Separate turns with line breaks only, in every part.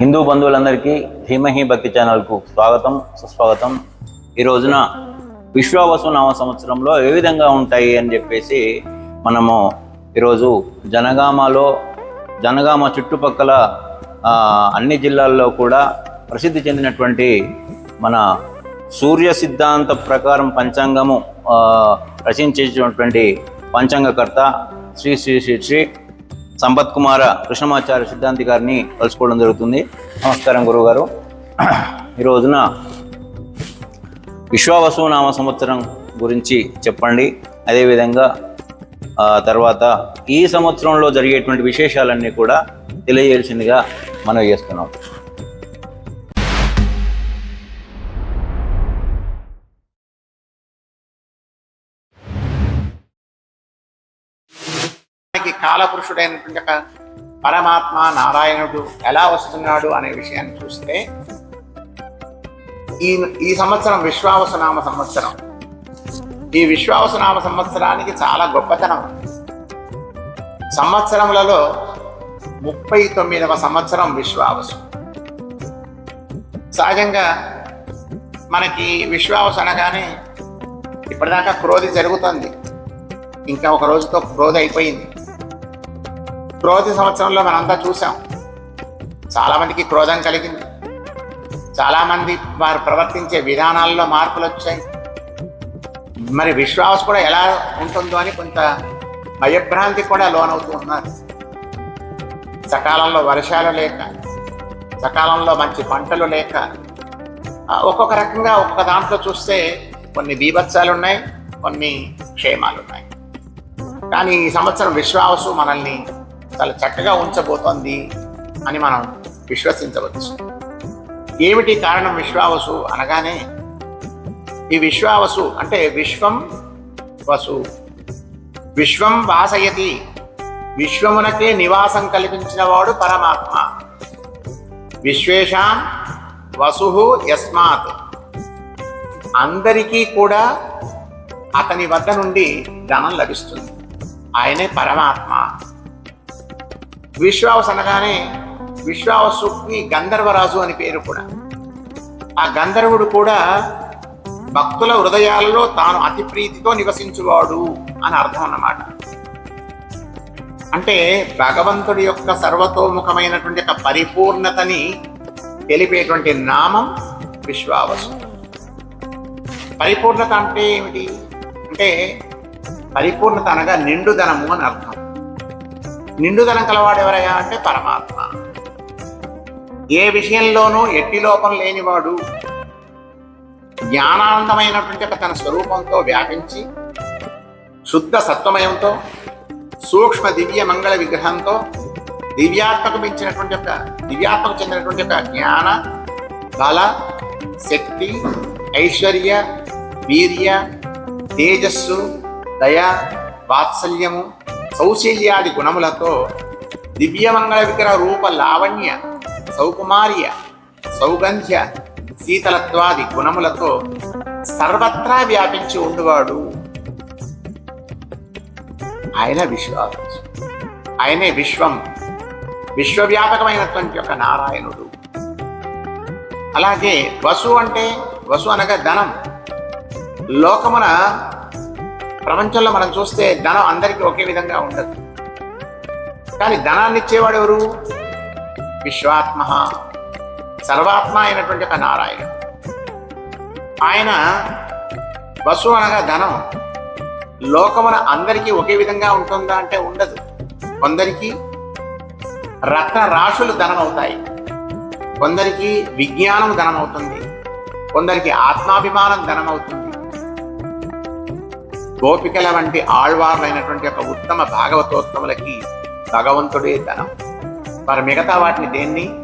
హిందూ బంధువులందరికీ ధీమహి భక్తి ఛానల్కు స్వాగతం సుస్వాగతం. ఈ రోజున విశ్వావసు నవ సంవత్సరంలో ఏ విధంగా ఉంటాయి అని చెప్పేసి మనము ఈరోజు జనగామలో జనగామ చుట్టుపక్కల అన్ని జిల్లాల్లో కూడా ప్రసిద్ధి చెందినటువంటి మన సూర్య సిద్ధాంత ప్రకారం పంచాంగము రచించేటటువంటి పంచాంగకర్త శ్రీ శ్రీ శ్రీ శ్రీ సంపత్ కుమార కృష్ణమాచార్య సిద్ధాంతి గారిని కలుసుకోవడం జరుగుతుంది. నమస్కారం గురువుగారు. ఈ రోజున విశ్వావసునామ సంవత్సరం గురించి చెప్పండి. అదేవిధంగా తర్వాత ఈ సంవత్సరంలో జరిగేటువంటి విశేషాలన్నీ కూడా తెలియజేయాల్సిందిగా మనం చేస్తున్నాం.
కాలపురుషుడైనటువంటి పరమాత్మ నారాయణుడు ఎలా వస్తున్నాడు అనే విషయాన్ని చూస్తే ఈ ఈ సంవత్సరం విశ్వావసనామ సంవత్సరం. ఈ విశ్వావసనామ సంవత్సరానికి చాలా గొప్పతనం. సంవత్సరములలో ముప్పై తొమ్మిదవ సంవత్సరం విశ్వావసు సహజంగా మనకి విశ్వావసు అనగానే ఇప్పటిదాకా క్రోధి జరుగుతుంది. ఇంకా ఒక రోజుతో క్రోధి అయిపోయింది క్రోధి సంవత్సరంలో మనంతా చూసాం చాలామందికి క్రోధం కలిగింది. చాలామంది వారు ప్రవర్తించే విధానాల్లో మార్పులు వచ్చాయి. మరి విశ్వాస కూడా ఎలా ఉంటుందో అని కొంత భయభ్రాంతి కూడా లోనవుతూ ఉన్నారు. సకాలంలో వర్షాలు లేక సకాలంలో మంచి పంటలు లేక ఒక్కొక్క రకంగా ఒక్కొక్క దాంట్లో చూస్తే కొన్ని బీభత్సాలు ఉన్నాయి కొన్ని క్షేమాలు ఉన్నాయి. కానీ ఈ సంవత్సరం విశ్వాసు మనల్ని చాలా చక్కగా ఉంచబోతోంది అని మనం విశ్వసించవచ్చు. ఏమిటి కారణం విశ్వావసు అనగానే ఈ విశ్వావసు అంటే విశ్వం వసు. విశ్వం వాసయతి. విశ్వమునకే నివాసం కల్పించినవాడు పరమాత్మ. విశ్వేషాం వసు యస్మాత్. అందరికీ కూడా అతని వద్ద నుండి ధనం లభిస్తుంది. ఆయనే పరమాత్మ. విశ్వావసు అనగానే విశ్వావసుకి గంధర్వరాజు అని పేరు కూడా. ఆ గంధర్వుడు కూడా భక్తుల హృదయాలలో తాను అతి ప్రీతితో నివసించువాడు అని అర్థం అన్నమాట. అంటే భగవంతుడి యొక్క సర్వతోముఖమైనటువంటి యొక్క పరిపూర్ణతని తెలిపేటువంటి నామం విశ్వావసు. పరిపూర్ణత అంటే ఏమిటి? అంటే పరిపూర్ణత అనగా నిండుదనము అని అర్థం. నిండుదనం కలవాడు ఎవరయ్యా అంటే పరమాత్మ. ఏ విషయంలోనూ ఎట్టి లోపం లేనివాడు జ్ఞానానందమైనటువంటి ఒక తన స్వరూపంతో వ్యాపించి శుద్ధ సత్వమయంతో సూక్ష్మ దివ్య మంగళ విగ్రహంతో దివ్యాత్మకు ఇచ్చినటువంటి ఒక దివ్యాత్మకు చెందినటువంటి ఒక జ్ఞాన బల శక్తి ఐశ్వర్య వీర్య తేజస్సు దయ వాత్సల్యము సౌశల్యాది గుణములతో దివ్యమంగళ విగ్రహ రూప లావణ్య సౌకుమార్య సౌగంధ్య శీతలత్వాది గుణములతో సర్వత్రా వ్యాపించి ఉండేవాడు. ఆయన విశ్వాసం ఆయనే విశ్వం విశ్వవ్యాపకమైనటువంటి యొక్క నారాయణుడు. అలాగే వసు అంటే వసు అనగా ధనం. లోకమున ప్రపంచంలో మనం చూస్తే ధనం అందరికీ ఒకే విధంగా ఉండదు. కానీ ధనాన్ని ఇచ్చేవాడు ఎవరు? విశ్వాత్మ. సర్వాత్మ అయినటువంటి ఒక నారాయణ. ఆయన వసు అనగా ధనం. లోకమున అందరికీ ఒకే విధంగా ఉంటుందా అంటే ఉండదు. కొందరికి రత్న రాశులు ధనం అవుతాయి కొందరికి విజ్ఞానం ధనం అవుతుంది కొందరికి ఆత్మాభిమానం ధనం అవుతుంది గోపికల వంటి ఆళ్వార్లైనటువంటి ఒక ఉత్తమ భాగవతోత్తములకి భగవంతుడే ధనం. వారు మిగతా వాటిని దేన్ని?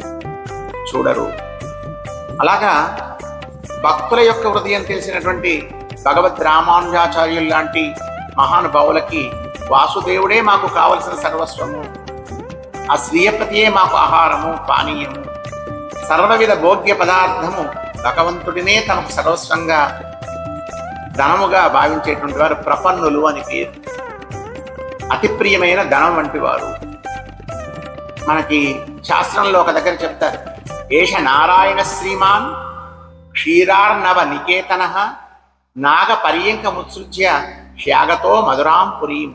చూడరు. అలాగా భక్తుల యొక్క హృదయం తెలిసినటువంటి భగవద్ రామానుజాచార్యులు లాంటి మహానుభావులకి వాసుదేవుడే మాకు కావలసిన సర్వస్వము. ఆ శ్రీయపతియే మాకు ఆహారము పానీయము. సర్వవిధ భోగ్య పదార్థము భగవంతుడినే తమకు సర్వస్వంగా ధనముగా భావించేటువంటి వారు ప్రపన్నులు అని పేరు. అతి ప్రియమైన ధనం వంటి వారు. మనకి శాస్త్రంలో ఒక దగ్గర చెప్తారు. ఏష నారాయణ శ్రీమాన్ క్షీరార్ణవ నికేతన నాగ పర్యంక ముత్సృజ్య శ్యాగతో మధురాం పురీం.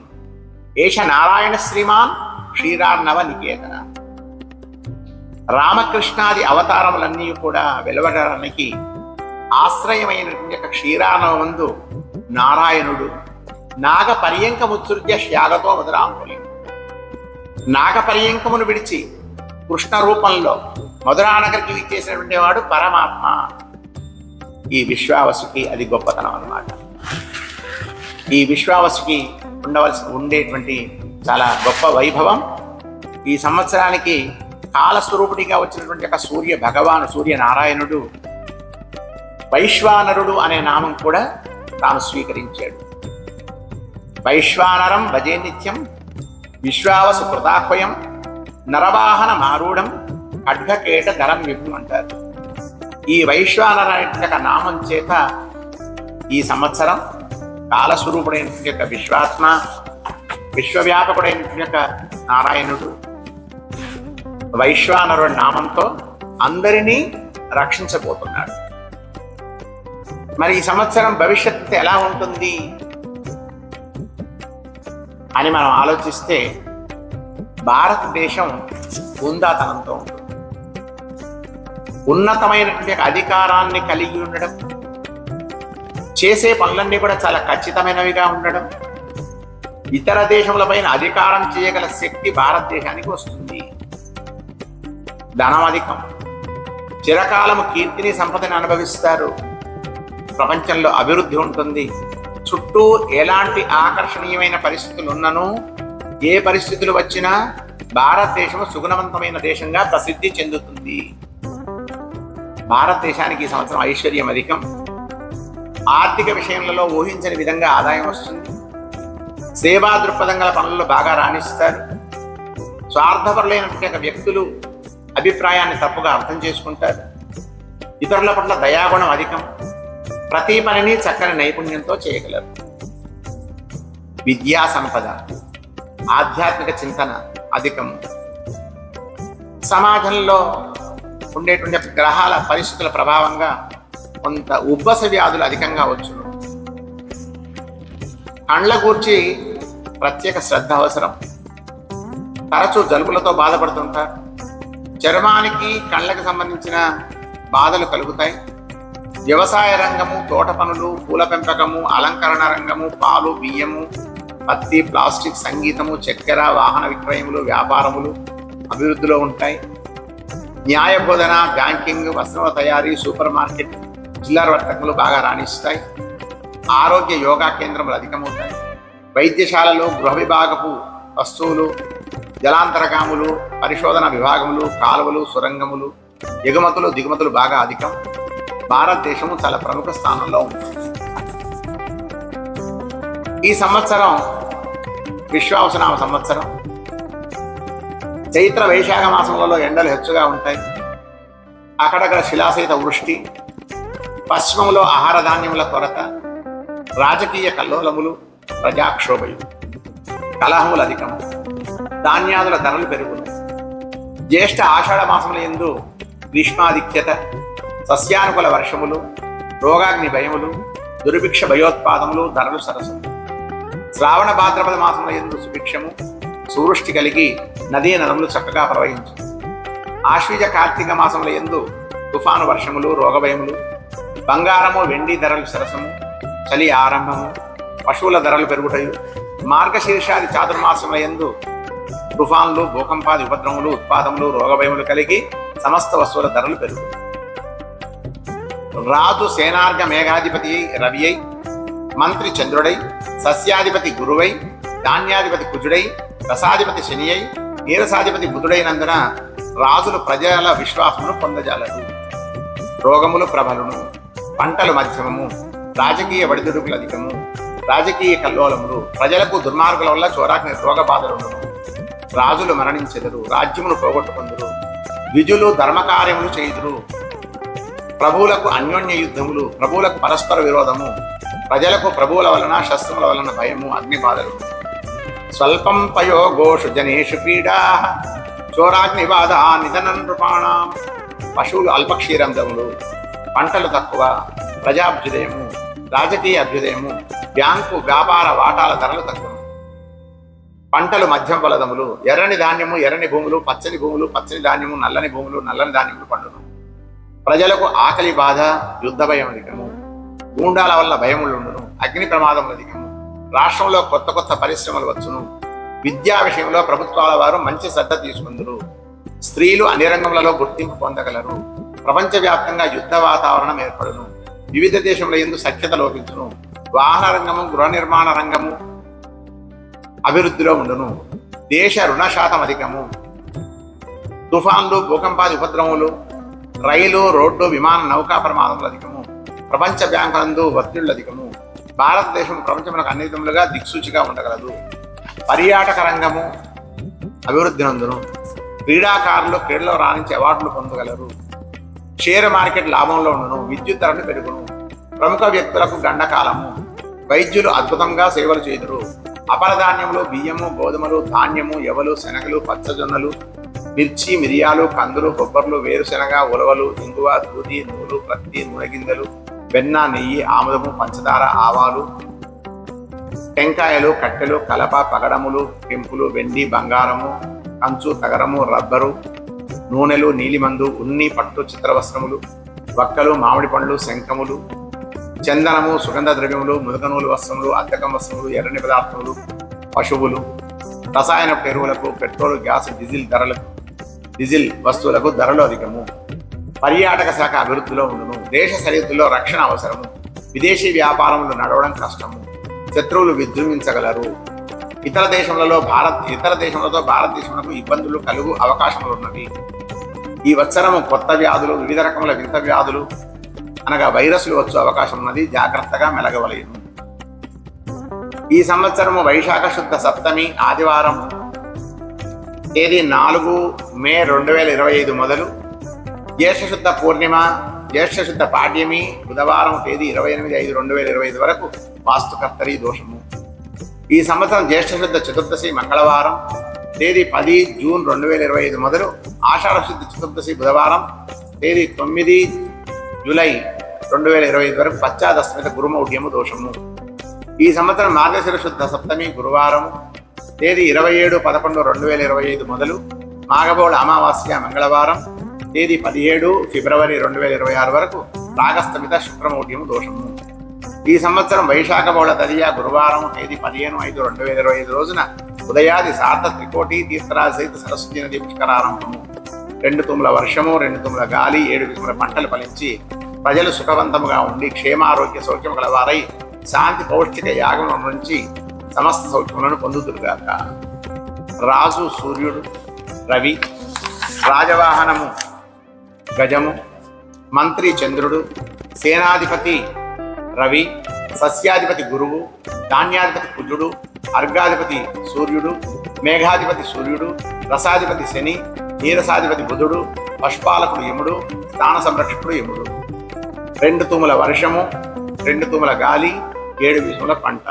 ఏష నారాయణ శ్రీమాన్ క్షీరార్ణవ నికేతన. రామకృష్ణాది అవతారములన్నీ కూడా వెలువడడానికి ఆశ్రయమైనటువంటి యొక్క క్షీరార్ణవందు నారాయణుడు నాగ పర్యంకముత్సృత్య శ్యాగతో మధురాం నాగ పర్యంకమును విడిచి కృష్ణ రూపంలో మధురానగరికి విచ్చేసినటువంటి వాడు పరమాత్మ. ఈ విశ్వావసుకి అది గొప్పతనం అన్నమాట. ఈ విశ్వావసుకి ఉండవలసి ఉండేటువంటి చాలా గొప్ప వైభవం. ఈ సంవత్సరానికి కాలస్వరూపుడిగా వచ్చినటువంటి ఒక సూర్య భగవాను సూర్య నారాయణుడు వైశ్వానరుడు అనే నామం కూడా తాను స్వీకరించాడు. వైశ్వానరం భజే నిత్యం విశ్వావసు కృతాహ్వయం నరవాహన మారూఢం ఖడ్గకేట ధరం విభు అంటారు. ఈ వైశ్వానర యొక్క నామం చేత ఈ సంవత్సరం కాలస్వరూపుడైన యొక్క విశ్వాత్మ విశ్వవ్యాపకుడైన యొక్క నారాయణుడు వైశ్వానరుడి నామంతో అందరినీ రక్షించబోతున్నాడు. మరి ఈ సంవత్సరం భవిష్యత్తు ఎలా ఉంటుంది అని మనం ఆలోచిస్తే భారతదేశం ఉందాతనంతో ఉంటుంది. ఉన్నతమైనటువంటి అధికారాన్ని కలిగి ఉండడం చేసే పనులన్నీ కూడా చాలా ఖచ్చితమైనవిగా ఉండడం ఇతర దేశములపైన అధికారం చేయగల శక్తి భారతదేశానికి వస్తుంది. ధనం అధికం. చిరకాలము కీర్తిని సంపదని అనుభవిస్తారు. ప్రపంచంలో అభివృద్ధి ఉంటుంది. చుట్టూ ఎలాంటి ఆకర్షణీయమైన పరిస్థితులు ఉన్నను? ఏ పరిస్థితులు వచ్చినా భారతదేశం సుగుణవంతమైన దేశంగా ప్రసిద్ధి చెందుతుంది. భారతదేశానికి ఈ సంవత్సరం ఐశ్వర్యం అధికం. ఆర్థిక విషయంలో ఊహించని విధంగా ఆదాయం వస్తుంది. సేవా దృక్పథం గల పనుల్లో బాగా రాణిస్తారు. స్వార్థపరులైనటువంటి ఒక వ్యక్తులు అభిప్రాయాన్ని తప్పుగా అర్థం చేసుకుంటారు. ఇతరుల పట్ల దయాగుణం అధికం. ప్రతి పనిని చక్కని నైపుణ్యంతో చేయగలరు. విద్యా సంపద ఆధ్యాత్మిక చింతన అధికం. సమాజంలో ఉండేటువంటి గ్రహాల పరిస్థితుల ప్రభావంగా కొంత ఉబ్బస వ్యాధులు అధికంగా వచ్చును కండ్ల గూర్చి ప్రత్యేక శ్రద్ధ అవసరం. తరచూ జలుబులతో బాధపడుతుంటారు. చర్మానికి కళ్ళకి సంబంధించిన బాధలు కలుగుతాయి. వ్యవసాయ రంగము తోట పనులు పూల పెంపకము అలంకరణ రంగము పాలు బియ్యము పత్తి ప్లాస్టిక్ సంగీతము చక్కెర వాహన విక్రయములు వ్యాపారములు అభివృద్ధిలో ఉంటాయి. న్యాయ బోధన బ్యాంకింగ్ వస్త్రముల తయారీ సూపర్ మార్కెట్ జిల్లా వర్తకములు బాగా రాణిస్తాయి. ఆరోగ్య యోగా కేంద్రములు అధికమవుతాయి. వైద్యశాలలు గృహ విభాగపు వస్తువులు జలాంతరగాములు పరిశోధన విభాగములు కాలువలు సొరంగములు ఎగుమతులు దిగుమతులు బాగా అధికం. భారతదేశము చాలా ప్రముఖ స్థానంలో ఉంది. ఈ సంవత్సరం విశ్వావసనామ సంవత్సరం. చైత్ర వైశాఖ మాసములలో ఎండలు హెచ్చుగా ఉంటాయి. అక్కడక్కడ శిలాసహిత వృష్టి. పశ్చిమంలో ఆహార ధాన్యముల కొరత. రాజకీయ కల్లోలములు ప్రజాక్షోభయులు కలహములు అధికము. ధాన్యాదుల ధరలు పెరుగును. జ్యేష్ఠ ఆషాఢ మాసముల ఎందు గ్రీష్మాధిక్యత. సస్యానుకూల వర్షములు రోగాగ్ని భయములు దుర్భిక్ష భయోత్పాదములు ధరలు సరసము. శ్రావణ భాద్రపద మాసముల ఎందు సుభిక్షము సువృష్టి కలిగి నదీ నదములు చక్కగా ప్రవహించు. ఆశ్వీజ కార్తీక మాసముల ఎందు తుఫాను వర్షములు రోగభయములు బంగారము వెండి ధరలు సరసము చలి ఆరంభము పశువుల ధరలు పెరుగుటయు మార్గశీర్షాది చాతుర్మాసముల ఎందు తుఫాన్లు భూకంపాది ఉపద్రవములు ఉత్పాదములు రోగభయములు కలిగి సమస్త వస్తువుల ధరలు పెరుగుతాయి రాజు సేనార్గ మేఘాధిపతి రవి అయి మంత్రి చంద్రుడై సస్యాధిపతి గురువై ధాన్యాధిపతి కుజుడై రసాధిపతి శని అయి నీరసాధిపతి బుధుడైనందున రాజులు ప్రజల విశ్వాసమును పొందజాలరు. రోగములు ప్రబలును పంటలు మధ్యమము రాజకీయ వడిదుడుకులు అధికము రాజకీయ కల్లోలములు ప్రజలకు దుర్మార్గుల వల్ల చోరాగ్ని రోగ బాధలుండును రాజులు మరణించెదరు రాజ్యమును పోగొట్టుకుందరు. విజులు ధర్మకార్యములు చేయుదురు. ప్రభువులకు అన్యోన్య యుద్ధములు ప్రభువులకు పరస్పర విరోధము ప్రజలకు ప్రభువుల వలన శస్త్రముల వలన భయము అగ్ని బాధలు. స్వల్పం పయోగోషు జనేషు పీడా చోరాగ్నిబాధ నిధన నృపాణం పశువులు అల్పక్షీరంధములు పంటలు తక్కువ ప్రజాభ్యుదయము రాజకీయ అభ్యుదయము బ్యాంకు వ్యాపార వాటాల ధరలు తక్కువ. పంటలు మధ్యం ఫలదములు ఎర్రని ధాన్యము ఎర్రని భూములు పచ్చని భూములు పచ్చని ధాన్యము నల్లని భూములు నల్లని ధాన్యములు పండును. ప్రజలకు ఆకలి బాధ యుద్ధ భయం అధికము. గూండాల వల్ల భయములు ఉండును అగ్ని ప్రమాదం అధికము. రాష్ట్రంలో కొత్త కొత్త పరిశ్రమలు వచ్చును. విద్యా విషయంలో ప్రభుత్వాల వారు మంచి శ్రద్ధ తీసుకుందరు. స్త్రీలు అన్ని రంగములలో గుర్తింపు పొందగలరు. ప్రపంచవ్యాప్తంగా యుద్ధ వాతావరణం ఏర్పడును. వివిధ దేశముల ఎందు సఖ్యత లోపించును. వాహన రంగము గృహ నిర్మాణ రంగము అభివృద్ధిలో ఉండును. దేశ రుణ శాతం అధికము. తుఫాన్లు భూకంపాది ఉపద్రవములు రైలు రోడ్డు విమాన నౌకా ప్రమాదములు అధికము. ప్రపంచ బ్యాంకులందు ఒత్తిళ్ళు అధికము. భారతదేశం ప్రపంచములకు అన్ని విధములుగా దిక్సూచిగా ఉండగలదు. పర్యాటక రంగము అభివృద్ధి నందును. క్రీడాకారులు క్రీడలో రాణించి అవార్డులు పొందగలరు. షేర్ మార్కెట్ లాభంలో ఉండును విద్యుత్ ధరలు పెరుగును. ప్రముఖ వ్యక్తులకు గండకాలము వైద్యులు అద్భుతంగా సేవలు చేదురు అపరధాన్యములు బియ్యము గోధుమలు ధాన్యము ఎవలు శనగలు పచ్చజొన్నలు మిర్చి మిరియాలు కందులు కొబ్బర్లు వేరుశెనగ ఉలవలు ఇంగువ దూది నూలు ప్రత్తి నూనె గింజలు వెన్న నెయ్యి ఆముదము పంచదార ఆవాలు టెంకాయలు కట్టెలు కలప పగడములు పెంపులు వెండి బంగారము కంచు తగరము రబ్బరు నూనెలు నీలిమందు ఉన్ని పట్టు చిత్ర వస్త్రములు వక్కలు మామిడి పండ్లు శంఖములు చందనము సుగంధ ద్రవ్యములు ముదకనూలు వస్త్రములు అద్దకం వస్త్రములు ఎర్రని పదార్థములు పశువులు రసాయన ఎరువులకు పెట్రోల్ గ్యాస్ డీజిల్ ధరలకు డీజిల్ వస్తువులకు ధరలు అధికము. పర్యాటక శాఖ అభివృద్ధిలో ఉండును. దేశ సరిహద్దుల్లో రక్షణ అవసరము. విదేశీ వ్యాపారములు నడవడం కష్టము. శత్రువులు విజృంభించగలరు. ఇతర దేశములలో భారత్ ఇతర దేశములతో భారతదేశములకు ఇబ్బందులు కలుగు అవకాశములు ఉన్నవి ఈ వత్సరము కొత్త వ్యాధులు వివిధ రకముల వింత వ్యాధులు అనగా వైరస్లు వచ్చే అవకాశం ఉన్నది జాగ్రత్తగా మెలగవలేను. ఈ సంవత్సరము వైశాఖ శుద్ధ సప్తమి ఆదివారం తేదీ నాలుగు మే రెండు వేల ఇరవై ఐదు మొదలు. జ్యేష్ఠశుద్ధ పూర్ణిమ జ్యేష్ఠశుద్ధ పాడ్యమి బుధవారం తేదీ ఇరవై ఎనిమిది ఐదు రెండు వేల ఇరవై ఐదు వరకు వాస్తుకర్తరి దోషము. ఈ సంవత్సరం జ్యేష్ఠశుద్ధ చతుర్దశి మంగళవారం తేదీ పది జూన్ రెండు వేల ఇరవై ఐదు మొదలు ఆషాఢ శుద్ధ చతుర్దశి బుధవారం తేదీ తొమ్మిది జూలై రెండు వేల ఇరవై ఐదు వరకు పశ్చాదస్మిత గురుమౌఢ్యము దోషము. ఈ సంవత్సరం మార్గశిర శుద్ధ సప్తమి గురువారం తేదీ ఇరవై ఏడు పదకొండు రెండు వేల ఇరవై ఐదు మొదలు మాఘబౌళ అమావాస్య మంగళవారం తేదీ పదిహేడు ఫిబ్రవరి రెండు వేల ఇరవై ఆరు వరకు రాగస్తమిత శుక్రమౌఢ్యము దోషము. ఈ సంవత్సరం వైశాఖ బౌళ తదియ గురువారం తేదీ పదిహేను ఐదు రెండు వేల ఇరవై ఐదు రోజున ఉదయాది సార్థ త్రికోటి తీర్థరాజ సహిత సరస్వతి నది పుష్కరారంభము. రెండు తుమ్ముల వర్షము రెండు తుమ్ముల గాలి ఏడు తుముల పంటలు ఫలించి ప్రజలు సుఖవంతముగా ఉండి క్షేమారోగ్య సౌఖ్యం గలవారై శాంతి పౌష్టిక యాగం నుంచి సమస్త సౌఖ్యములను పొందుతురుగాక రాజు సూర్యుడు రవి రాజవాహనము గజము మంత్రి చంద్రుడు సేనాధిపతి రవి సస్యాధిపతి గురువు ధాన్యాధిపతి కుజుడు అర్ఘాధిపతి సూర్యుడు మేఘాధిపతి సూర్యుడు రసాధిపతి శని నీరసాధిపతి బుధుడు పశుపాలకుడు యముడు స్థాన సంరక్షకుడు యముడు. రెండు తుముల వర్షము రెండు తుముల గాలి ఏడు విషముల పంట.